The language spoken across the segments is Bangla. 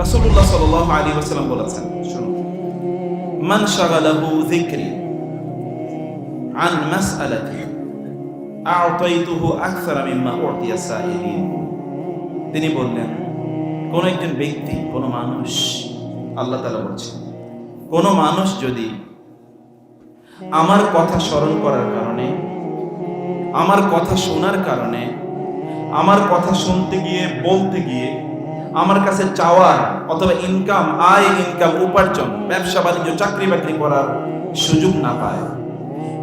রাসূলুল্লাহ সাল্লাল্লাহু আলাইহি ওয়াসাল্লাম বলেছেন, শুনুন। মান শাগালাহু যিকরি আন মাসআলাতি, আ'তাইতুহু মিম্মা উ'তিয়া সাইলিন তিনি বললেন, কোন একজন ব্যক্তি, কোন মানুষ, আল্লাহ তাআলা বলছেন, কোন মানুষ যদি আমার কথা স্মরণ করার কারণে, আমার কথা শোনার কারণে, আমার কথা শুনতে গিয়ে, বলতে গিয়ে আমার কাছে চাওয়ার অথবা ইনকাম আয় ইনকাম উপার্জন, ব্যবসা, বাণিজ্য, চাকরি, বাকরি করার সুযোগ না পায়।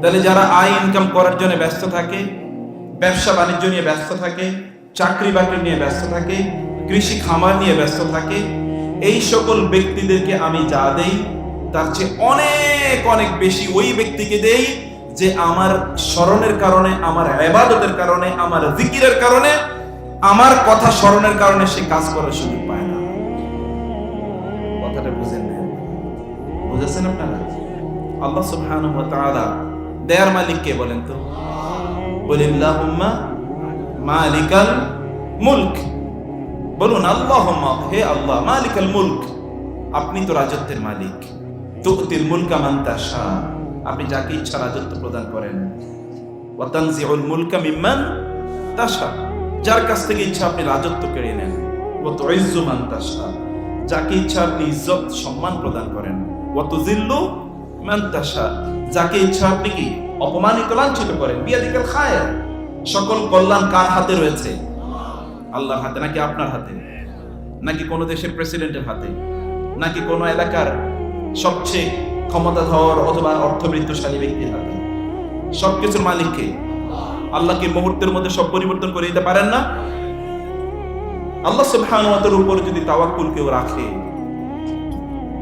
তাহলে যারা আয় ইনকাম করার জন্য ব্যস্ত থাকে, ব্যবসা, বাণিজ্য নিয়ে ব্যস্ত থাকে, চাকরি, বাকরি নিয়ে ব্যস্ত থাকে, কৃষি, খামার নিয়ে ব্যস্ত থাকে, এই সকল ব্যক্তিদেরকে আমি যা দেই, তার চেয়ে অনেক অনেক বেশি ওই ব্যক্তিকে দেই যে আমার স্মরণের কারণে, আমার এবাদতের কারণে, আমার জিকিরের কারণে আমার কথা স্মরণের কারণে সে কাজ করার সুযোগ পায় না। কথাটা বুঝেন বুঝেছেন আপনারা? আল্লাহ সুবহানাহু ওয়া তাআলা দেয়ার মালিক কে বলেন তো? বলিল্লাহুম্মা মালিকাল মুলক। বলুন, আল্লাহুম্মা, হে আল্লাহ, মালিকাল মুলক। আপনি তো রাজত্বের মালিক। তুতিল মুলকা মান তাশা। আপনি যাকে ইচ্ছা রাজত্ব প্রদান করেন। ওয়া তানজিউল মুলকা মিম্মান তাশা। যার কাছ থেকে ইচ্ছা আপনি রাজত্ব কেড়ে নেন। ওয়া তুইজ্জু মান তাশা, যাকে ইচ্ছা আপনি ইজ্জত, সম্মান প্রদান করেন। ওয়া তুজিল্লু মান তাশা, যাকে ইচ্ছা আপনি কি অপমানিত, লাঞ্ছিত করেন। বিয়াদিকাল খায়ের, সকল কল্যাণ কার হাতে রয়েছে? আল্লাহর হাতে, নাকি আপনার হাতে? নাকি কোনো দেশের প্রেসিডেন্টের হাতে? নাকি কোনো এলাকার সবচেয়ে ক্ষমতাধর অথবা অর্থবৃত্তশালী ব্যক্তির হাতে? সবকিছুর মালিককে আল্লাহকে মুহূর্তের মধ্যে সব পরিবর্তন করে দিতে পারেন না। আল্লাহ সুবহানাহু উপর যদি তাওয়াক্কুল কেউ রাখে,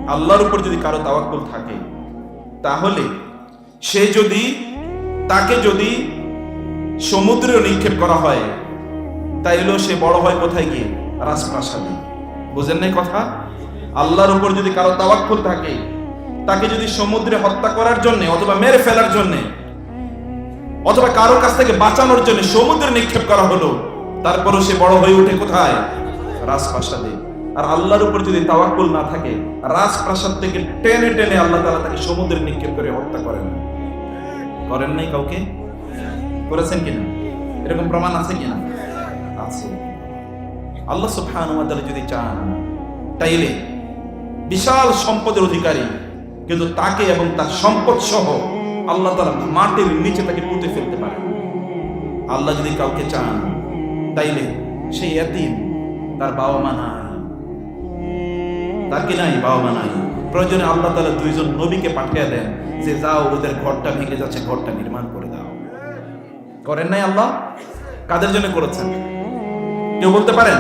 আল্লাহর উপর যদি কারও তাওয়াক্কুল থাকে, তাহলে সে যদি, তাকে যদি সমুদ্রে নিক্ষেপ করা হয়, তাইলেও সে বড় হয় কোথায় গিয়ে? রাজপ্রাসাদে। বুঝেন নাই কথা? আল্লাহর উপর যদি কারও তাওয়াক্কুল থাকে, তাকে যদি সমুদ্রে হত্যা করার জন্য অথবা মেরে ফেলার জন্য অথবা কারও কাছ থেকে বাঁচানোর জন্য সমুদ্রে নিক্ষেপ করা হলো, তারপরও সে বড় হয়ে ওঠে কোথায়? রাজপ্রাসাদে। আর আল্লাহর উপর যদি তাওয়াক্কুল না থাকে, রাজপ্রাসাদ থেকে টেনে টেনে আল্লাহ তাআলা তাকে সমুদ্রে নিক্ষেপ করে হত্যা করেন। করেন নাই কাউকে? করেছেন কিনা? এরকম প্রমাণ আছে কিনা? আছে। আল্লাহ তাআলা যদি চান, তাইলে বিশাল সম্পদের অধিকারী, কিন্তু তাকে এবং তার সম্পদ সহ আল্লাহ তাআলা মাটির নিচে তাকে পুঁতে ফেলতে পারেন আল্লাহ যদি কাউকে চান, তাইলে সেই এতিম তার বাবা মা নাই। তার কি নাই? বাবা মা নাই। প্রয়োজনে আল্লাহ তাআলা দুইজন নবীকে পাঠিয়ে দেন যে, যাও, ওদের ঘরটা ভেঙে যাচ্ছে, ঘরটা নির্মাণ করে দাও। করেন নাই আল্লাহ? কাদের জন্য করেছেন? কেউ বলতে পারেন?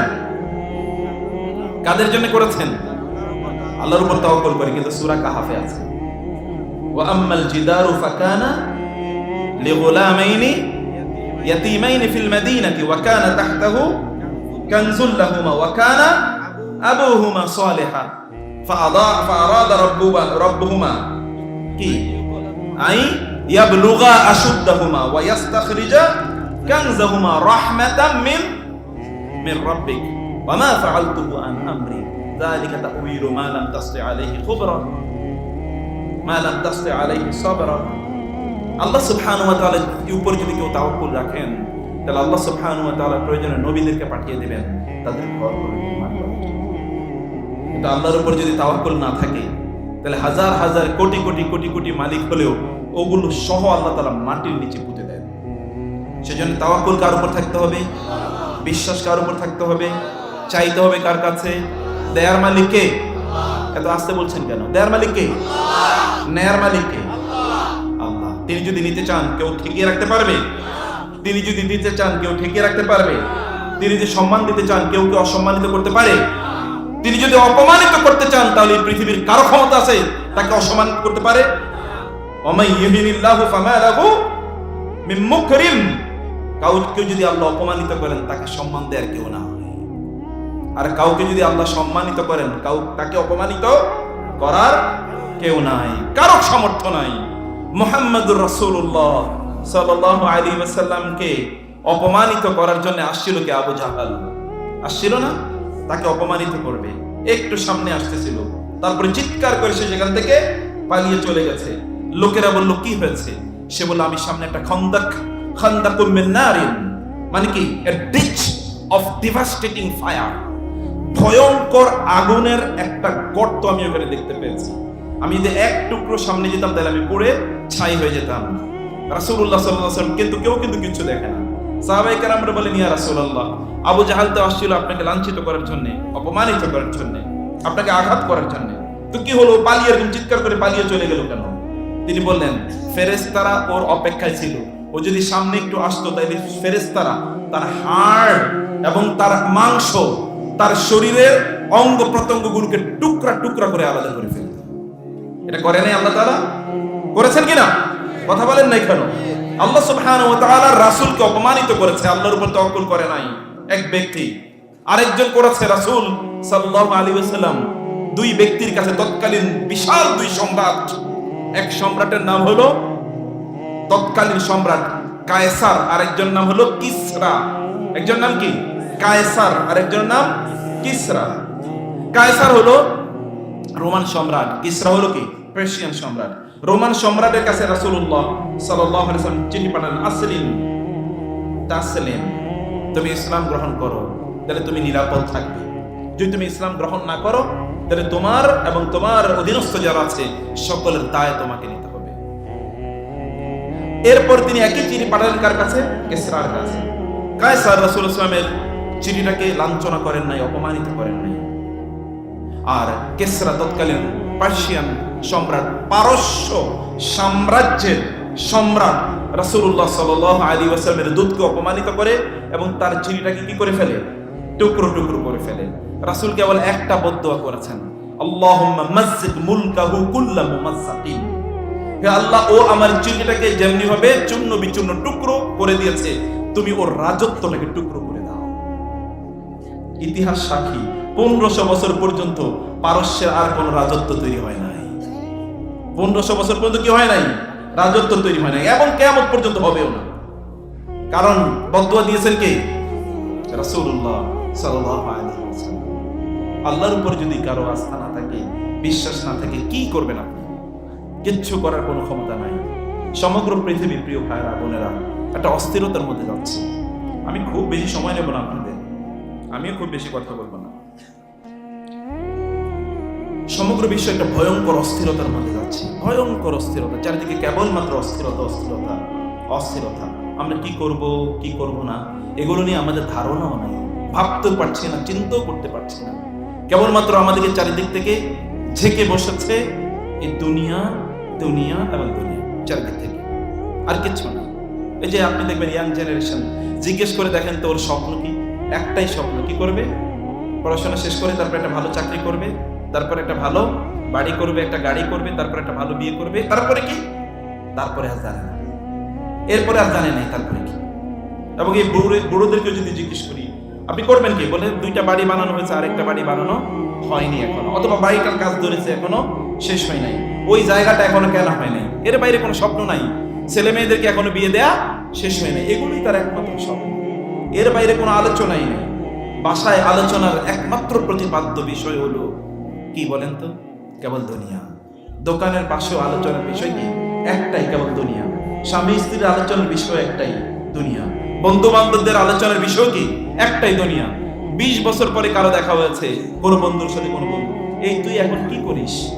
কাদের জন্য করেছেন? আল্লাহর উপর তাওয়াক্কুল করে কিন্তু সূরা কাহাফে আছে। وأما الجدار فكان لغلامين يتيمين في المدينة وكان تحته كنز لهما وكان أبوهما صالحا. فأضاع فأراد ربهما, ربهما كي؟ أي يبلغا أشدهما ويستخرجا كنزهما رحمة من من ربك. وما فعلته عن أمري. ذلك تأويل ما لم تستطع عليه خبرا. আল্লাহ সুবহানাহু ওয়া তাআলা উপর যদি কেউ তাওয়াক্কুল রাখেন, তাহলে আল্লাহ সুবহানাহু ওয়া তাআলা প্রয়োজনে নবীদেরকে পাঠিয়ে দিবেন, তাদের ঘর। কিন্তু আল্লাহর উপর যদি তাওয়াক্কুল না থাকে, তাহলে হাজার হাজার কোটি কোটি কোটি কোটি মালিক হলেও ওগুলো সহ আল্লাহ তালা মাটির নিচে পুঁতে দেন। সেজন্য তাওয়াক্কুল কার উপর থাকতে হবে? বিশ্বাস কার উপর থাকতে হবে? চাইতে হবে কার কাছে? দেয়ার মালিককে? এত আসতে বলছেন কেন? দেয়ার মালিককে? নেয়ার মালিককে। আল্লাহ, তিনি যদি নিতে চান, কেউ ঠেকিয়ে রাখতে পারবে? তিনি যদি দিতে চান, কেউ ঠেকিয়ে রাখতে পারবে? তিনি যদি সম্মান দিতে চান, কেউ কে অসম্মানিত করতে পারে? তিনি যদি অপমানিত করতে চান, তাহলে এই পৃথিবীর কারও ক্ষমতা আছে, তাকে অসম্মানিত করতে পারে? কাউকে যদি আল্লাহ অপমানিত করেন, তাকে সম্মান দেওয়ার কেউ না আর কাউকে যদি আল্লাহ সম্মানিত করেন, কাউ তাকে অপমানিত করার কেউ নাই, কারও সামর্থ্য নাই। মোহাম্মদুর আলাইহি ওয়াসাল্লামকে অপমানিত করার জন্য আসছিল কে আবু জাহাল? আসছিল না? তাকে অপমানিত করবে। একটু সামনে আসতেছিল। তারপরে চিৎকার করে সে সেখান থেকে পালিয়ে চলে গেছে। লোকেরা বলল, কি হয়েছে? সে বলল, আমি সামনে একটা খন্দাক, খন্দাকুম মিন কি? ডিচ অফ ডিভাস্টেটিং ফায়ার ভয়ঙ্কর আগুনের একটা গর্ত আমি ওখানে দেখতে পেয়েছি। আমি যদি এক টুকরো সামনে যেতাম, তাহলে আমি পড়ে ছাই হয়ে যেতাম। রাসূলুল্লাহ সাল্লাল্লাহু আলাইহি কিন্তু কেউ কিন্তু কিছু দেখে না। সাহাবাই কারামরা বলেন, ইয়া রাসূলুল্লাহ, আবু জাহাল তো আসছিল আপনাকে লাঞ্ছিত করার জন্য, অপমানিত করার জন্য, আপনাকে আঘাত করার জন্য। তো কি হলো? পালিয়ে চিৎকার করে পালিয়ে চলে গেল কেন? তিনি বললেন, ফেরেশতারা ওর অপেক্ষায় ছিল। ও যদি সামনে একটু আসতো, তাইলে ফেরেশতারা তার হাড় এবং তার মাংস, তার শরীরের অঙ্গ প্রত্যঙ্গ প্রত্যঙ্গগুলোকে টুকরা টুকরা করে আলাদা করে ফেলত। এটা করে নাই আল্লাহ তাআলা? করেছেন কিনা? কথা বলেন নাই কেন? আল্লাহ সুবহানাহু ওয়া তাআলা রাসূলকে অপমানিত করেছে, আল্লাহর উপর তাওয়াক্কুল করে নাই। এক ব্যক্তি আরেকজন করেছে রাসূল সাল্লাল্লাহু আলাইহি ওয়াসাল্লাম। দুই ব্যক্তির কাছে তৎকালীন বিশাল দুই সম্রাট। এক সম্রাটের নাম হলো তৎকালীন সম্রাট কায়সার, আরেকজন নাম হলো কিসরা। একজন নাম কি? কায়সার আরেকজন নাম কিসরা। কায়সার হলো রোমান সম্রাট কিসরা হলো কি? পের্সিয়ান সম্রাট। রোমান সম্রাটের কাছে রাসূলুল্লাহ সাল্লাল্লাহু আলাইহি চিঠি পাঠালেন আসলিম, তাসলিম, তুমি ইসলাম গ্রহণ করো, তাহলে তুমি নিরাপদ থাকবে। যদি তুমি ইসলাম গ্রহণ না করো, তাহলে তোমার এবং তোমার অধীনস্থ যারা আছে, সকলের দায় তোমাকে নিতে হবে। এরপর তিনি একই চিঠি পাঠালেন কার কাছে? কেসরার কাছে। কায়সার রাসূল ইসলামের চিঠিটাকে লাঞ্ছনা করেন নাই, অপমানিত করেন নাই। আর কেসরা তৎকালীন পার্সিয়ান সম্রাট পারস্য সাম্রাজ্যের সম্রাট রাসূলুল্লাহ সাল্লাল্লাহু আলাইহি ওয়াসাল্লামের দূতকে অপমানিত করে এবং তার চিঠিটাকে কি করে ফেলে? টুকরো টুকরো করে ফেলে। রাসূল কেবল একটা বদদোয়া করেছেন আল্লাহ, ও আমার চিঠিটাকে যেমনি ভাবে চূর্ণ বিচূর্ণ টুকরো করে দিয়েছে, তুমি ওর রাজত্বটাকে টুকরো করে ইতিহাস সাক্ষী, পনেরোশো বছর পর্যন্ত পারস্যের আর কোন রাজত্ব তৈরি হয় নাই। পনেরোশো বছর পর্যন্ত কি হয় নাই? রাজত্ব তৈরি হয় নাই, এবং কেমন পর্যন্ত হবেও না। কারণ বদুয়া দিয়েছেন কে? ওয়াসাল্লাম। আল্লাহর উপর যদি কারও আস্থা না থাকে, বিশ্বাস না থাকে, কি করবেন আপনি? কিচ্ছু করার কোনো ক্ষমতা নাই। সমগ্র পৃথিবীর প্রিয় ভাইরা বোনেরা, একটা অস্থিরতার মধ্যে যাচ্ছে। আমি খুব বেশি সময় নেব না আমিও খুব বেশি কথা বলব না। সমগ্র বিশ্ব একটা ভয়ঙ্কর অস্থিরতার মধ্যে যাচ্ছে। ভয়ঙ্কর অস্থিরতা, চারিদিকে কেবলমাত্র অস্থিরতা অস্থিরতা অস্থিরতা। আমরা কি করব কি করব না, এগুলো নিয়ে আমাদের ধারণাও নেই। ভাবতেও পারছি না, চিন্তাও করতে পারছি না। কেবলমাত্র আমাদেরকে চারিদিক থেকে ঝেঁকে বসেছে এই দুনিয়া দুনিয়া এবং দুনিয়া, চারিদিক থেকে। আর কিচ্ছু না। এই যে আপনি দেখবেন ইয়াং জেনারেশন, জিজ্ঞেস করে দেখেন তো ওর স্বপ্ন কি? একটাই স্বপ্ন, কি করবে? পড়াশোনা শেষ করে তারপর একটা ভালো চাকরি করবে, তারপর একটা ভালো বাড়ি করবে, একটা গাড়ি করবে, তারপর একটা ভালো বিয়ে করবে, তারপরে কি? তারপরে আর জানে না। এরপরে আর জানে নাই তারপরে কি? এবং এই বুড়ো বুড়োদেরকে যদি জিজ্ঞেস করি, আপনি করবেন কি? বলে, দুইটা বাড়ি বানানো হয়েছে, আরেকটা বাড়ি বানানো হয়নি এখনও। অথবা বাড়িটার কাজ ধরেছে, এখনও শেষ হয় নাই। ওই জায়গাটা এখনও কেনা হয় নাই। এর বাইরে কোনো স্বপ্ন নাই। ছেলে মেয়েদেরকে এখনও বিয়ে দেয়া শেষ হয় নাই। এগুলোই তার একমাত্র স্বপ্ন। এর বাইরে কোনো আলোচনাই নেই। বাসায় আলোচনার একমাত্র প্রতিপাদ্য বিষয় হলো, কি বলেন তো? কেবল দুনিয়া। দোকানের পাশেও আলোচনার বিষয় কি? একটাই কেবল দুনিয়া। স্বামী স্ত্রীর আলোচনার বিষয় একটাই দুনিয়া। বন্ধু বান্ধবদের আলোচনার বিষয় কি? একটাই দুনিয়া। বিশ বছর পরে কারও দেখা হয়েছে, কোনো বন্ধুর সাথে কোনো বন্ধু। এই তুই এখন কি করিস?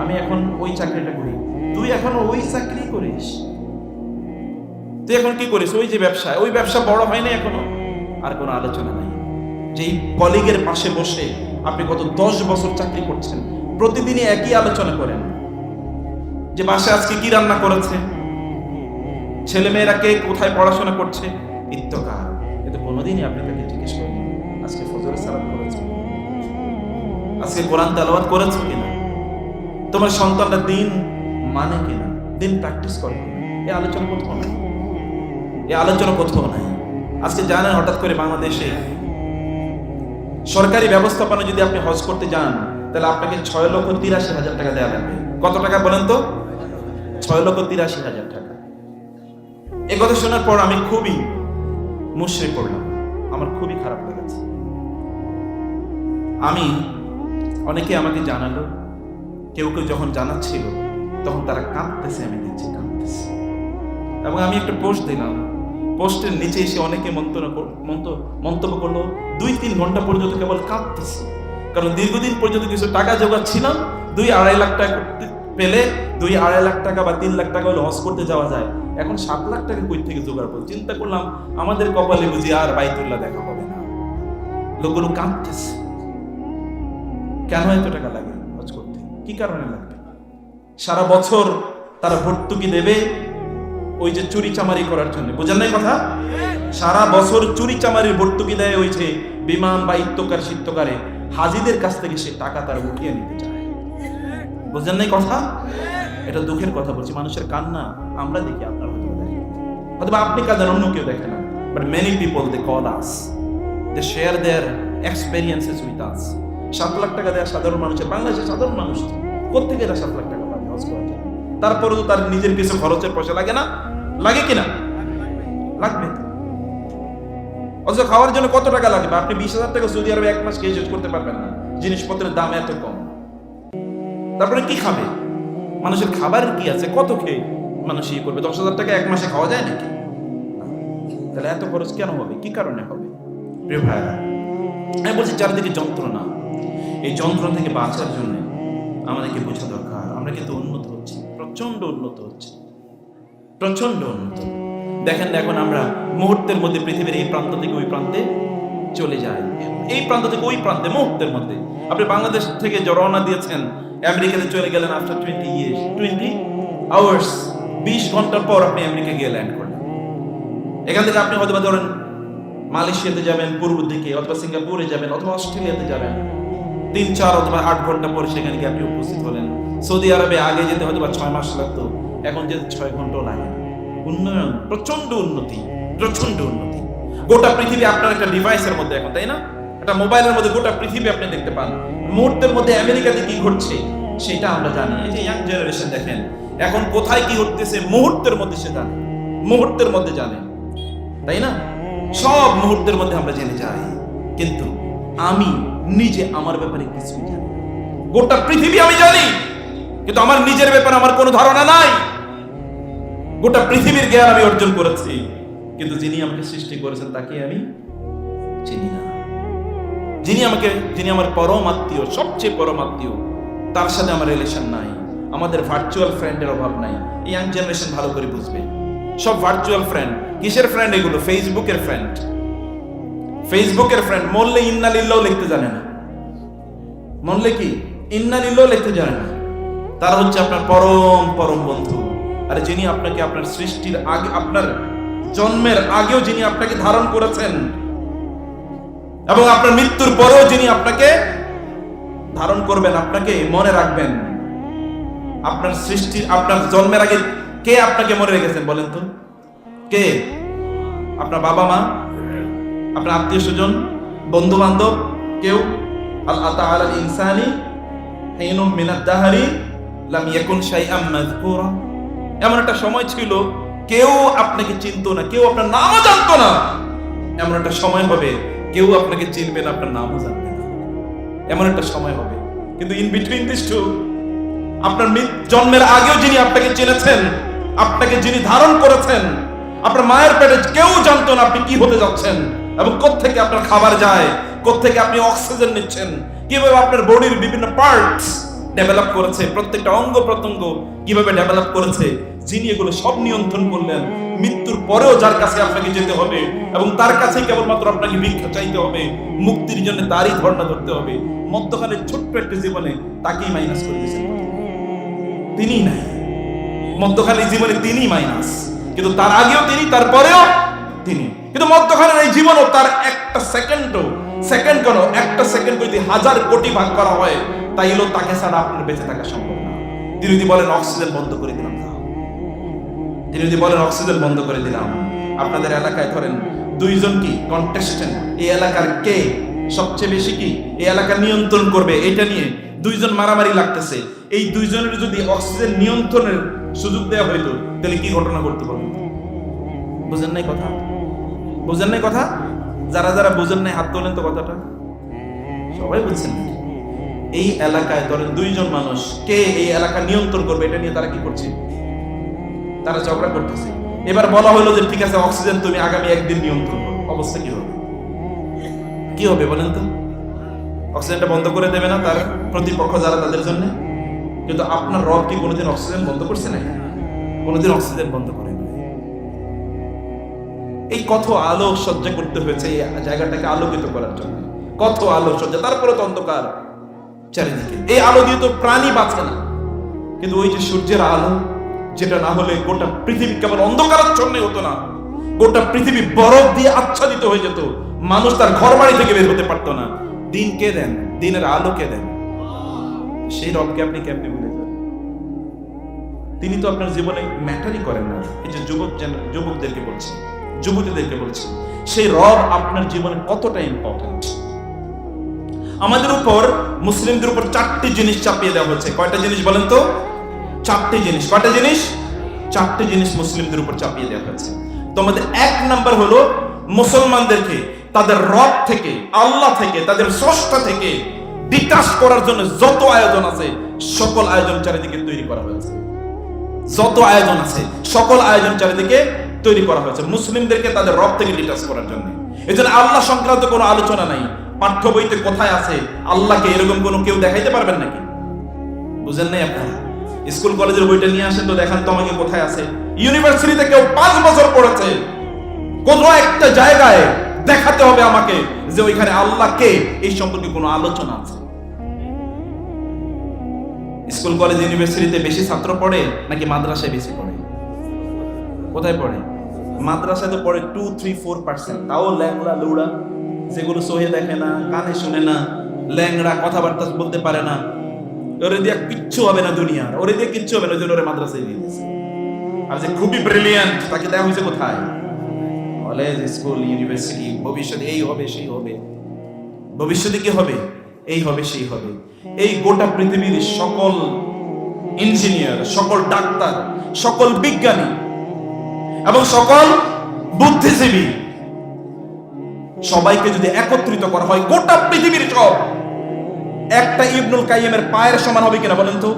আমি এখন ওই চাকরিটা করি। তুই এখন ওই চাকরি করিস। তুই এখন কি করিস? ওই যে ব্যবসা, ওই ব্যবসা বড় হয়নি এখনও? আর কোনো আলোচনা নাই। যেই কলিগের পাশে বসে আপনি গত দশ বছর চাকরি করছেন, প্রতিদিনই একই আলোচনা করেন। যে বাসে আজকে কি রান্না করেছে? ছেলে মেয়েরা কে কোথায় পড়াশোনা করছে? ইত্যকার। কিন্তু কোনোদিনই আপনি তাকে জিজ্ঞেস করেন, আজকে ফজরের সালাম করেছে। আজকে কোরআন তেলাওয়াত করেছ কিনা? তোমার সন্তানরা দিন মানে কিনা? দিন প্র্যাকটিস করে এই আলোচনা কোথাও নাই এই আলোচনা কোথাও নাই আজকে জানেন হঠাৎ করে বাংলাদেশে সরকারি ব্যবস্থাপনা যদি আপনি হজ করতে যান, তাহলে আপনাকে ছয় লক্ষ তিরাশি হাজার টাকা দেওয়া লাগবে। কত টাকা বলেন তো? ছয় লক্ষ তিরাশি হাজার টাকা। এ কথা শোনার পর আমি খুবই মুশরে পড়লাম। আমার খুবই খারাপ লেগেছে। আমি, অনেকে আমাকে জানালো, কেউ কেউ যখন জানাচ্ছিল, তখন তারা কাঁদতেছে, আমি দেখছি কাঁদতেছে। এবং আমি একটা পোস্ট দিলাম। পোস্টের নিচে এসে অনেকে মন্তব্য মন্তব্য করল, দুই তিন ঘণ্টা পর্যন্ত কেবল কাঁদতেছি। কারণ দীর্ঘদিন পর্যন্ত কিছু টাকা জোগাচ্ছিলাম, দুই আড়াই লাখ টাকা পেলে দুই আড়াই লাখ টাকা বা তিন লাখ টাকা লস করতে যাওয়া যায়। এখন সাত লাখ টাকা কই থেকে জোগাড় করব? চিন্তা করলাম, আমাদের কপালে বুঝি আর বাইতুল্লাহ দেখা হবে না। লোকগুলো কাঁদতেছে। কেন এত টাকা লাগে? হজ করতে। কি কারণে লাগবে? সারা বছর তারা ভর্তুকি দেবে ওই যে চুরি চামারি করার জন্য। বোঝেন নাই কথা? সারা বছর চুরি চামারির ভর্তুকি দেয় ওই যে বিমান বা ইত্যকার, সিত্যকারে। হাজিদের কাছ থেকে সে টাকা তারা উঠিয়ে নিতে চায়। বুঝেন নাই কথা? এটা দুঃখের কথা বলছি, মানুষের কান্না আমরা দেখি, আপনার হয়তো হয়তো আপনি কাঁদেন, অন্য কেউ দেখে না। But many people they call us they share their experiences with us সাত লাখ টাকা দেওয়া সাধারণ মানুষের, বাংলাদেশের সাধারণ মানুষ কোথেকে এরা সাত লাখ টাকা পাবে হজ তারপরেও তো তার নিজের কিছু খরচের পয়সা লাগে না। লাগে কিনা? লাগবে। অথচ খাওয়ার জন্য কত টাকা লাগবে? আপনি বিশ হাজার টাকা সৌদি আরবে এক মাস খেয়ে করতে পারবেন না। জিনিসপত্রের দাম এত কম। তারপরে কি খাবে? মানুষের খাবারের কি আছে? কত খেয়ে মানুষ ইয়ে করবে? দশ হাজার টাকা এক মাসে খাওয়া যায় নাকি? তাহলে এত খরচ কেন হবে? কি কারণে হবে? প্রিয় আমি বলছি চারিদিকে যন্ত্রণা। এই যন্ত্রণা থেকে বাঁচার জন্য আমাদেরকে বোঝা দরকার। আমরা কিন্তু উন্নত হচ্ছি প্রচণ্ড উন্নত হচ্ছে। প্রচণ্ড উন্নত। দেখেন এখন আমরা মুহূর্তের মধ্যে পৃথিবীর এই প্রান্ত থেকে ওই প্রান্তে চলে যাই। এই প্রান্ত থেকে ওই প্রান্তে, মুহূর্তের মধ্যে। আপনি বাংলাদেশ থেকে রওনা দিয়েছেন, আমেরিকাতে চলে গেলেন after twenty years twenty hours বিশ ঘণ্টার পর আপনি আমেরিকা গিয়ে ল্যান্ড করলেন। এখান থেকে আপনি হয়তোবা ধরেন মালয়েশিয়াতে যাবেন, পূর্ব দিকে, অথবা সিঙ্গাপুরে যাবেন, অথবা অস্ট্রেলিয়াতে যাবেন। তিন, চার অথবা আট ঘণ্টা পরে সেখানে গিয়ে আপনি উপস্থিত হলেন। সৌদি আরবে আগে যেতে হয়তো বা ছয় মাস লাগতো। এখন যেতে ছয় ঘন্টাও লাগে। উন্নয়ন প্রচণ্ড উন্নতি প্রচণ্ড উন্নতি। গোটা পৃথিবী আপনার একটা ডিভাইসের মধ্যে এখন, তাই না? একটা মোবাইলের মধ্যে গোটা পৃথিবী আপনি দেখতে পান। মুহূর্তের মধ্যে আমেরিকাতে কি ঘটছে, সেটা আমরা জানি এই যে ইয়াং জেনারেশন দেখেন, এখন কোথায় কি ঘটতেছে, মুহূর্তের মধ্যে সে জানে। মুহূর্তের মধ্যে জানে। তাই না? সব মুহূর্তের মধ্যে আমরা জেনে যাই। কিন্তু আমি নিজে আমার ব্যাপারে কিছুই জানি গোটা পৃথিবী আমি জানি, কিন্তু আমার নিজের ব্যাপারে আমার কোনো ধারণা নাই। গোটা পৃথিবীর জ্ঞান আমি অর্জন করেছি। কিন্তু যিনি আমাকে সৃষ্টি করেছেন, তাকে আমি চিনি না। যিনি আমাকে, যিনি আমার পরম আত্মীয়, সবচেয়ে পরম আত্মীয়, তার সাথে আমার রিলেশন নাই। আমাদের ভার্চুয়াল ফ্রেন্ডের অভাব নাই। ইয়াং জেনারেশন ভালো করে বুঝবে। সব ভার্চুয়াল ফ্রেন্ড কিসের ফ্রেন্ড এগুলো? ফেসবুকের ফ্রেন্ড ফেসবুকের ফ্রেন্ড মরলে ইন্নালিল্লাও লিখতে জানে না। মরলে কি? ইন্নালিল্লাও লিখতে জানে না। তারা হচ্ছে আপনার পরম পরম বন্ধু। আর যিনি আপনাকে আপনার সৃষ্টির আগে, আপনার জন্মের আগেও যিনি আপনাকে ধারণ করেছেন, এবং আপনার মৃত্যুর পরেও যিনি আপনাকে ধারণ করবেন, আপনাকে মনে রাখবেন, আপনার সৃষ্টি আপনার জন্মের আগে কে আপনাকে মনে রেখেছেন বলেন তো? কে? আপনার বাবা মা? আপনার আত্মীয় স্বজন? বন্ধু বান্ধব কেউ? আল আল ইনসানি হিনুম মিনাদ দাহারি লাম ইয়াকুন শাইআম মাযকুরা। এমন একটা সময় ছিল, কেউ আপনাকে চিনতো না, কেউ আপনার নামও জানতো না। এমন একটা সময় হবে, কেউ আপনাকে চিনবে না, আপনার নামও জানবে না। এমন একটা সময় হবে। কিন্তু ইন বিটুইন দিস টু আপনার জন্মের আগেও যিনি আপনাকে চিনেছেন, আপনাকে যিনি ধারণ করেছেন, আপনার মায়ের পেটে কেউ জানতো না আপনি কি হতে যাচ্ছেন এবং কোত্থেকে আপনার খাবার যায়, কোত্থেকে আপনি অক্সিজেন নিচ্ছেন, কীভাবে আপনার বডির বিভিন্ন পার্টস ডেভেলপ করেছে, প্রত্যেকটা অঙ্গ প্রত্যঙ্গ কীভাবে ডেভেলপ করেছে, যিনি এগুলো সব নিয়ন্ত্রণ করলেন, মৃত্যুর পরেও যার কাছে আপনাকে যেতে হবে এবং তার কাছে কেবলমাত্র আপনাকে ভিক্ষা চাইতে হবে, মুক্তির জন্য তারই ধর্ণা ধরতে হবে মধ্যখানে ছোট্ট একটা জীবনে তাকেই মাইনাস করে দিয়েছেন। তিনি নাই। মধ্যখানে জীবনে তিনি মাইনাস কিন্তু তার আগেও তিনি, তারপরেও তিনি। কিন্তু মধ্যখানের এই জীবনও তার একটা সেকেন্ডও সেকেন্ড কেন? একটা সেকেন্ড যদি হাজার কোটি ভাগ করা হয়, তাইলেও তাকে ছাড়া আপনার বেঁচে থাকা সম্ভব না। তিনি যদি বলেন, অক্সিজেন বন্ধ করে দিলাম যাও। তিনি যদি বলেন, অক্সিজেন বন্ধ করে দিলাম। আপনাদের এলাকায় ধরেন, দুইজন কি কন্টেস্টেন্ট এই এলাকার কে সবচেয়ে বেশি কি? এই এলাকা নিয়ন্ত্রণ করবে, এটা নিয়ে দুইজন মারামারি লাগতেছে। এই দুইজনের যদি অক্সিজেন নিয়ন্ত্রণের সুযোগ দেওয়া হইতো, তাহলে কি ঘটনা ঘটতে পারবে বুঝেন নাই কথা? বুঝেন নাই কথা? যারা যারা বুঝেন নাই, হাত তোলেন তো কথাটা। সবাই বুঝছেন এই এলাকায় ধরেন দুইজন মানুষ, কে এই এলাকা নিয়ন্ত্রণ করবে, এটা নিয়ে তারা কি করছে? তারা ঝগড়া করতেছে। এবার বলা হলো যে, ঠিক আছে, অক্সিজেন তুমি আগামী একদিন নিয়ন্ত্রণ করো। অবস্থা কি হবে? কি হবে বলেন তো? অক্সিজেনটা বন্ধ করে দেবে না তার প্রতিপক্ষ যারা তাদের জন্য? কিন্তু আপনার রব কি কোনোদিন অক্সিজেন বন্ধ করছে না কোনোদিন অক্সিজেন বন্ধ করে নাই। এই কত আলো সহ্য করতে হয়েছে এই জায়গাটাকে আলোকিত করার জন্য। কত আলো সহ্য, তারপরে তো অন্ধকার চারিদিকে। এই আলো দিয়ে তো প্রাণী বাঁচে না। কিন্তু ওই যে সূর্যের আলো, যেটা না হলে গোটা পৃথিবী কেবল অন্ধকারাচ্ছন্ন হতো না। গোটা পৃথিবী বরফ দিয়ে আচ্ছাদিত হয়ে যেত। মানুষ তার ঘর বাড়ি থেকে বের হতে পারতো না। দিন কে দেন? দিনের আলো কে দেন? সেই রবকে আপনি কেমনে ভুলে যান তিনি তো আপনার জীবনে ম্যাটারই করেন না। এই যে যুবক যুবকদেরকে বলছি। যুবতীদেরকে বলছি, সেই রব আপনার জীবনে কতটা ইম্পর্টেন্ট আমাদের উপর, মুসলিমদের উপর চারটি জিনিস চাপিয়ে দেওয়া হচ্ছে কয়টা জিনিস বলেন তো? চারটি জিনিস। কয়টা জিনিস? চারটি জিনিস মুসলিমদের উপর চাপিয়ে দেওয়া হয়েছে। তো আমাদের এক নাম্বার হলো, মুসলমানদেরকে তাদের রব থেকে, আল্লাহ থেকে, তাদের স্রষ্টা থেকে ডিটাচ করার জন্য যত আয়োজন আছে, সকল আয়োজন চারিদিকে তৈরি করা হয়েছে। যত আয়োজন আছে, সকল আয়োজন চারিদিকে তৈরি করা হয়েছে। মুসলিমদেরকে তাদের রব থেকে ডিটাচ করার জন্য। এই জন্য আল্লাহ সংক্রান্ত কোনো আলোচনা নাই। পাঠ্য বইতে কোথায় আছে? আল্লাহকে এরকম কোনো কেউ দেখাইতে পারবেন নাকি? বুঝেন নাই আপনারা? স্কুল কলেজের বইটা নিয়ে আসেন তো দেখান তো আমাকে কোথায় আছে। ইউনিভার্সিটিতে কেউ পাঁচ বছর পড়েছে। কোন একটা জায়গায় দেখাতে হবে আমাকে যে ওইখানে আল্লাহ কে? এই সম্পর্কে কোনো আলোচনা আছে? স্কুল কলেজ ইউনিভার্সিটিতে বেশি ছাত্র পড়ে নাকি মাদ্রাসায় বেশি পড়ে? কোথায় পড়ে? মাদ্রাসায় তো পড়ে টু থ্রি ফোর পার্সেন্ট তাও ল্যাংড়া, লৌড়া, যেগুলো সহে দেখে না, কানে শুনে না, ল্যাংড়া কথাবার্তা বলতে পারে না। ওরে দিয়ে কিচ্ছু হবে না দুনিয়ার। ওরে দিয়ে কিচ্ছু হবে না, ওই জন্য ওরে মাদ্রাসায় দিয়ে দিয়েছে। আর যে খুবই ব্রিলিয়ান্ট তাকে দেওয়া হয়েছে কোথায়? কলেজ স্কুল ইউনিভার্সিটি ভবিষ্যতে এই হবে, সেই হবে। ভবিষ্যতে কি হবে? এই হবে, সেই হবে। এই গোটা পৃথিবীর সকল ইঞ্জিনিয়ার সকল ডাক্তার, সকল বিজ্ঞানী এবং সকল বুদ্ধিজীবী সবাইকে যদি একত্রিত করা হয়, গোটা পৃথিবীর সব, একটা ইবনুল কাইমের পায়ের সমান হবে কিনা বলেন তো?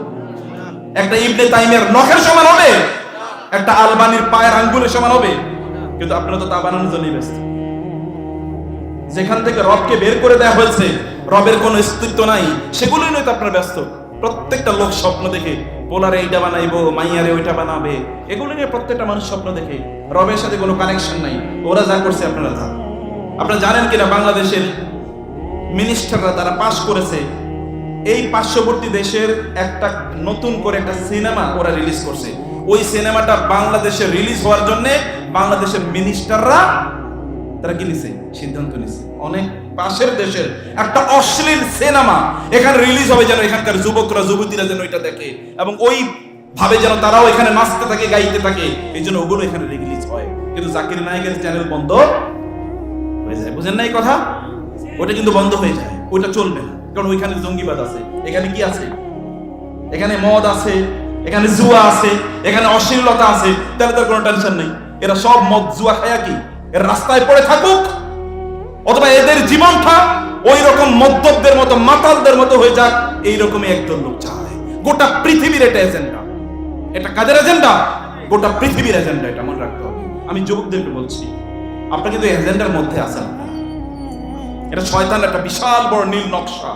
একটা ইবনে তাইমের নখের সমান হবে? একটা আলবানির পায়ের আঙ্গুলের সমান হবে? কিন্তু আপনারা তো তা বানানোর জন্যই ব্যস্ত। যেখান থেকে রবকে বের করে দেওয়া হয়েছে, রবের কোনো অস্তিত্ব নাই, সেগুলোই নয় তো আপনার ব্যস্ত। প্রত্যেকটা লোক স্বপ্ন দেখে পোলারে এইটা বানাইবো, মাইয়ারে ওইটা বানাবে। এগুলো নিয়ে প্রত্যেকটা মানুষ স্বপ্ন দেখে। রবের সাথে কোনো কানেকশন নাই। ওরা যা করছে আপনারা তা আপনারা জানেন কিনা বাংলাদেশের মিনিস্টাররা তারা পাশ করেছে, এই পার্শ্ববর্তী দেশের একটা নতুন করে একটা সিনেমা ওরা রিলিজ করছে। ওই সিনেমাটা বাংলাদেশে রিলিজ হওয়ার জন্য বাংলাদেশের মিনিস্টাররা তারা কি নিছে সিদ্ধান্ত নিছে। অনেক পাশের দেশের একটা অশ্লীল সিনেমা এখানে রিলিজ হবে যেন এখানকার যুবকরা, যুবতীরা যেন এটা দেখে এবং ওই ভাবে যেন তারাও এখানে নাচতে থাকে, গাইতে থাকে, এই জন্য ওগুলো এখানে রিলিজ হয়। কিন্তু জাকির নায়কের চ্যানেল বন্ধ হয়ে যায়। বুঝেন না এই কথা? ওটা কিন্তু বন্ধ হয়ে যায়। ওটা চলবে না। কারণ ওইখানে জঙ্গিবাদ আছে। এখানে কি আছে? এখানে মদ আছে, এখানে জুয়া আছে, এখানে অশ্লীলতা আছে। তাহলে তার কোনো টেনশন নেই। এরা সব মদ, জুয়া খায়া কি? এর রাস্তায় পড়ে থাকুক, অথবা এদের জীবনটা ওই রকম মদ্যপদের মতো, মাতালদের মতো হয়ে যাক এই রকমই একদল লোক চায়। গোটা পৃথিবীর এটা এজেন্ডা। এটা কাদের এজেন্ডা? গোটা পৃথিবীর এজেন্ডা এটা, মনে রাখতে হবে। আমি যুবকদেরকে বলছি, আপনারা কিন্তু এজেন্ডার মধ্যে আছেন এটা শয়তান একটা বিশাল বড় নীল নকশা।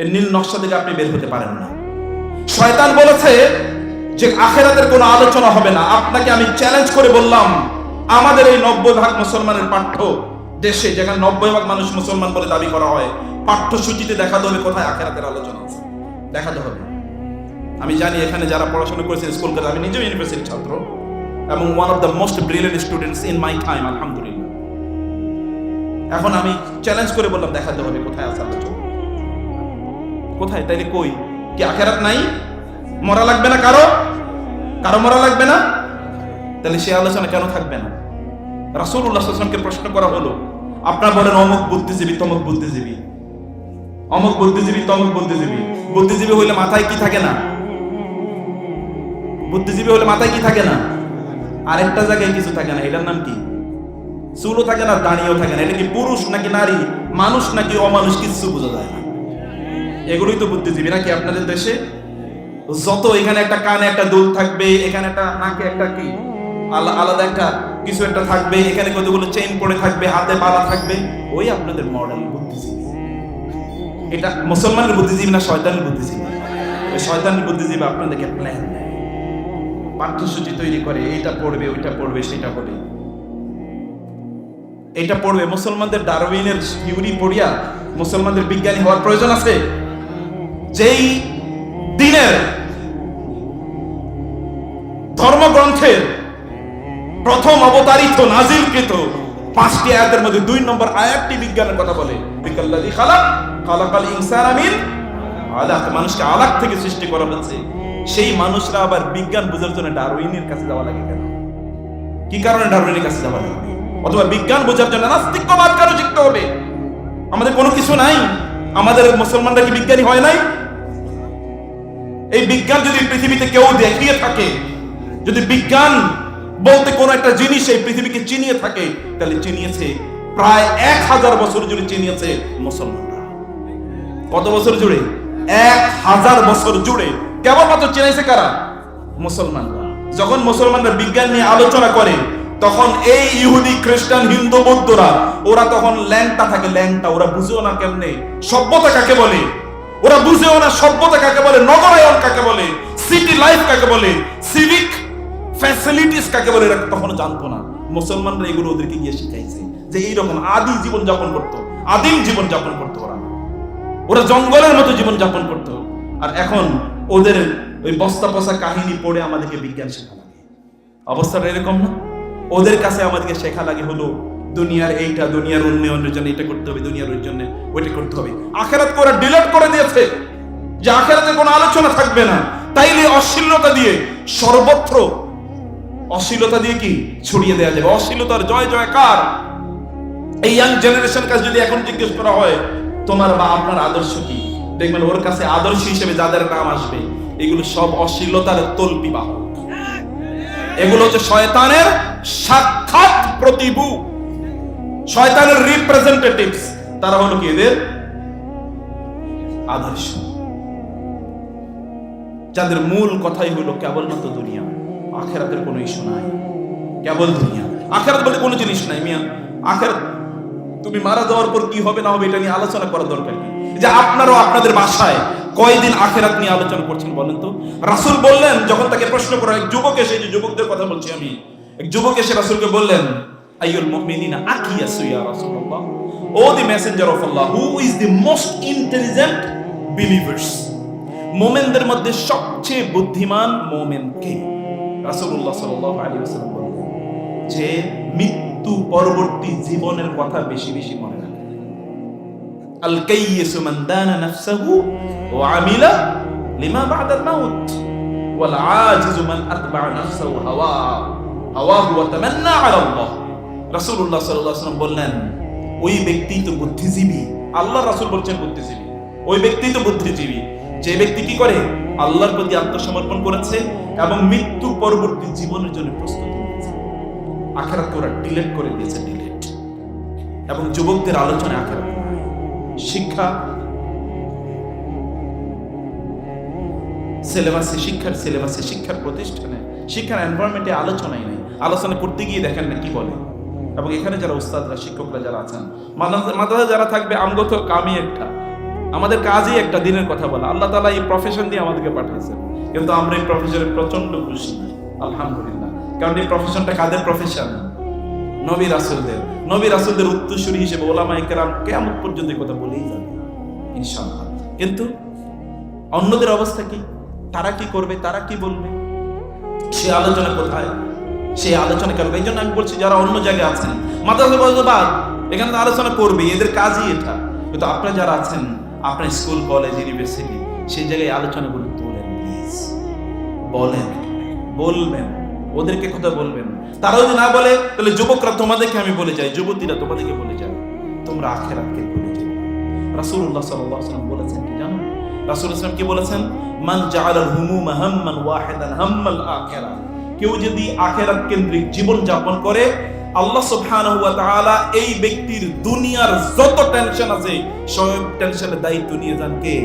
এই নীল নকশা থেকে আপনি বের হতে পারেন না। শয়তান বলেছে যে আখেরাতের কোনো আলোচনা হবে না। আপনাকে আমি চ্যালেঞ্জ করে বললাম আমাদের এই নব্বই ভাগ মুসলমানের পাঠ্য দেশে, যেখানে নব্বই ভাগ মানুষ মুসলমান বলে দাবি করা হয়, পাঠ্যসূচিতে দেখাতে হবে কোথায়? আখেরাতের আলোচনা আছে। দেখাতে হবে। আমি জানি এখানে যারা পড়াশোনা করেছেন স্কুল করে আমি নিজেও ইউনিভার্সিটির ছাত্র এবং one of the most brilliant students in my time আলহামদুলিল্লাহ। এখন আমি চ্যালেঞ্জ করে বললাম দেখাতে হবে কোথায় আছে আলোচনা? কোথায়? তাইলে কই? কি আখেরাত নাই? মরা লাগবে না কারও? কারও মরা লাগবে না? তাহলে সে আলোচনা কেন থাকবে না? রাসুল্লাহামকে প্রশ্ন করা হলো, আপনার বলেন অমুক বুদ্ধিজীবী, তমুক বুদ্ধিজীবী। অমুক বুদ্ধিজীবী, তমুক বুদ্ধিজীবী। বুদ্ধিজীবী হইলে মাথায় কি থাকে না? বুদ্ধিজীবী হলে মাথায় কি থাকে না? আরেকটা জায়গায় কিছু থাকে না, এটার নাম কি? চুলও থাকে না দাঁড়িয়েও থাকে না। এটা কি পুরুষ নাকি নারী? মানুষ নাকি অমানুষ? কিছু বোঝা যায় না। এগুলোই তো বুদ্ধিজীবী, নাকি আপনাদের দেশে? যত এখানে একটা কানে একটা দুল থাকবে, এখানে একটা নাকে একটা কি? আলা- আলাদা একটা, কিছু একটা থাকবে, এখানে কতগুলো চেইন পড়ে থাকবে, হাতে বালা থাকবে, ওই আপনাদের মডেল বুদ্ধিজীবী। এটা মুসলমানের বুদ্ধিজীবী না শয়তানের বুদ্ধিজীবী? ওই শয়তানের বুদ্ধিজীবী আপনাদেরকে প্ল্যান দেয়। পাঠ্যসূচি তৈরি করে, এইটা পড়বে, ওইটা পড়বে, সেটা পড়ে এটা পড়বে, মুসলমানদের ডারউইনের থিওরি পড়িয়া মুসলমানদের বিজ্ঞানী হওয়ার প্রয়োজন আছে? যেই দিনের ধর্মগ্রন্থের প্রথম অবতারিত নাজিলকৃত পাঁচটি আয়াতের মধ্যে দুই নম্বর আয়াতটি বিজ্ঞানের কথা বলে। বিকাল্লাযী খালাক, খালাকাল ইনসানা মিন আলাক। মানুষকে আলাক থেকে সৃষ্টি করা হয়েছে সেই মানুষরা আবার বিজ্ঞান বোঝার জন্য ডারউইনের কাছে যাওয়া লাগে কেন? কি কারণে ডারউইনের কাছে যাওয়া লাগে? অথবা বিজ্ঞান বোঝার জন্য নাস্তিক্যবাদ কেন শিখতে হবে? আমাদের কোনো কিছু নাই। আমাদের মুসলমানরা কি বিজ্ঞানী হয় নাই? এই বিজ্ঞান যদি পৃথিবীতে কেউ দেখিয়ে থাকে, যদি বিজ্ঞান বলতে কোন একটা জিনিস এই পৃথিবীকে চিনিয়ে থাকে, তাহলে চিনিয়েছে প্রায় এক হাজার বছর জুড়ে চিনিয়েছে মুসলমানরা। কত বছর জুড়ে? এক হাজার বছর জুড়ে। কেবলমাত্র চিনাইছে কারা? মুসলমানরা। যখন মুসলমানরা বিজ্ঞান নিয়ে আলোচনা করে, তখন এই ইহুদি, খ্রিস্টান, হিন্দু, বৌদ্ধরা, ওরা তখন ল্যাংটা থাকে, ল্যাংটা। ওরা বুঝেও না কেমনে? সভ্যতা কাকে বলে? ওরা বুঝেও না সভ্যতা কাকে বলে? নগরায়ন কাকে বলে? সিটি লাইফ কাকে বলে? সিভিক ফ্যাসিলিটিস কাকে বলে এরা তখন জানতো না। মুসলমানরা এগুলো ওদেরকে গিয়ে শিখাইছে যে এইরকম আদি জীবন যাপন করতো, আদিম জীবন যাপন করতো ওরা। ওরা জঙ্গলের মতো জীবন যাপন করতো। আর এখন ওদের ওই বস্তা পচা কাহিনী পড়ে আমাদেরকে বিজ্ঞান শেখা লাগে। অবস্থাটা এরকম না? ওদের কাছে আমাদেরকে শেখা লাগে হলো, দুনিয়ার এইটা, দুনিয়ার উন্নয়নের জন্য এটা করতে হবে, দুনিয়ার ওই জন্য ওইটা করতে হবে। আখেরাত করে ডিলেট করে দিয়েছে যে আখেরাতে কোনো আলোচনা থাকবে না। তাইলে অশ্লীলতা দিয়ে সর্বত্র অশ্লীলতা দিয়ে কি ছড়িয়ে দেওয়া যাবে? অশ্লীলতার জয় জয় কার এই ইয়াং জেনারেশন কাছে যদি এখন জিজ্ঞেস করা হয়, তোমার বা আপনার আদর্শ কি? দেখবেন ওর কাছে আদর্শ হিসেবে যাদের নাম আসবে, এগুলো সব অশ্লীলতার তল্পি বাহক। এগুলো হচ্ছে শয়তানের সাক্ষাৎ প্রতিভু। শয়তানের রিপ্রেজেন্টেটিভস তারা হলো কি এদের? আদর্শ। যাদের মূল কথাই হলো কেবলমাত্র দুনিয়া। আখেরাতের কোনো ইস্যু নাই। কেবল দুনিয়া। আখেরাত বলে কোনো জিনিস নাই, মিয়া। আখেরাত তুমি মারা যাওয়ার পর কি হবে না হবে এটা নিয়ে আলোচনা করার দরকার কি? যে আপনারও আপনাদের বাসায় কয়দিন আখেরাত নিয়ে আলোচনা করছেন বলেন তো? রাসূল বললেন, যখন তাকে প্রশ্ন করা এক যুবক এসে যে যুবকদের কথা বলছি আমি। এক যুবক এসে রাসূলকে বললেন, আইয়ুল মুমিনিনা আকিয়াসু ইয়া রাসূলুল্লাহ? O the messenger of Allah, who is the most intelligent believers. মোমেনদের মধ্যে সবচেয়ে বুদ্ধিমান মোমেন কে? রাসূলুল্লাহ সাল্লাল্লাহু আলাইহি ওয়াসাল্লাম বললেন যে মৃত্যু পরবর্তী জীবনের কথা বেশি বেশি মনে রাখে। আল কাইয়িসু মান দানা নাফসাহু ওয়া আমিলা লিমা বা'দা আল মাউত ওয়াল আজিজু মান আতবা'a নাফসাহু হাওয়া হাওয়াহু ওয়া তামান্না আলা আল্লাহ রাসূলুল্লাহ সাল্লাল্লাহু আলাইহি বললেন, ওই ব্যক্তি তো বুদ্ধিজীবী। আল্লাহ রাসূল বলছেন বুদ্ধিজীবী। ওই ব্যক্তি তো বুদ্ধিজীবী। যে ব্যক্তি কি করে? আল্লাহর প্রতি আত্মসমর্পণ করেছে এবং মৃত্যু পরবর্তী জীবনের জন্য প্রস্তুতি নিয়েছে আখেরাতকে ওরা ডিলেট করে দিয়েছে ডিলেট এবং যুবকদের আলোচনায় আখেরাত। শিক্ষা। সিলেবাসে, শিক্ষার সিলেবাসে, শিক্ষার প্রতিষ্ঠানে, শিক্ষার এনভায়রনমেন্টে আলোচনাই নেই। আলোচনা করতে গিয়ে দেখেন না কি বলে। এবং এখানে যারা উস্তাদরা, শিক্ষকরা যারা আছেন, মাদ্রাসা যারা থাকবে আমগত কামই একটা। আমাদের কাজই একটা দিনের কথা বলা। আল্লাহ তালা এই প্রফেশন দিয়ে আমাদেরকে পাঠিয়েছেন কিন্তু আমরা এই প্রফেশনে প্রচণ্ড খুশি, আলহামদুলিল্লাহ। কারণ এই প্রফেশনটা কাদের প্রফেশন নবী রাসুলদের। নবী রাসুলদের উত্তরসূরি হিসেবে ওলামা ইকরাম কেমন পর্যন্ত কথা বলেই যাবে, ইনশাআল্লাহ। কিন্তু অন্যদের অবস্থা কি? তারা কি করবে? তারা কি বলবে? সে আলোচনা কোথায়? সেই আলোচনা কেন? এই জন্য আমি বলছি, যারা অন্য জায়গায় আছেন মাদ্রাসা বজবাদ এখানে আলোচনা করবে এদের কাজই এটা। কিন্তু আপনারা যারা আছেন আপনার স্কুল, কলেজ ইউনিভার্সিটি সেই জায়গায় আলোচনাগুলো তোলেন প্লিজ বলেন, বলবেন, ওদেরকে কথা বলবেন। তারা যদি না বলে, তাহলে যুবকরা তোমাদেরকে আমি বলে যাই, যুবতীরা তোমাদেরকে বলে যাই তোমরা আখেরাতকে বলে যাও রাসূলুল্লাহ সাল্লাল্লাহু আলাইহি বলেছেন কি জানো? রাসূল ইসলাম কি বলেছেন? মান জাআলাল হুমুমা হাম্মান ওয়াহিদান হাম্মাল আখিরা কেউ যদি আখেরাত কেন্দ্রিক জীবন যাপন করে আল্লাহ সুবহানাহু ওয়া তাআলা এই ব্যক্তির দুনিয়ার যত টেনশন আছে, সব টেনশনের দায়িত্ব নিয়ে যান কে?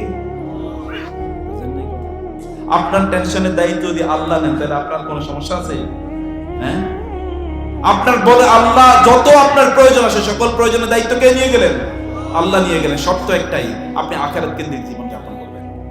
আপনার টেনশনের দায়িত্ব যদি আল্লাহ নেন, তাহলে আপনার কোনো সমস্যা আছে? হ্যাঁ? আপনার বলে আল্লাহ যত আপনার প্রয়োজন আছে, সকল প্রয়োজনের দায়িত্ব কে নিয়ে গেলেন? আল্লাহ নিয়ে গেলেন, শর্ত একটাই, আপনি আখেরাত কেন্দ্রিক জীবন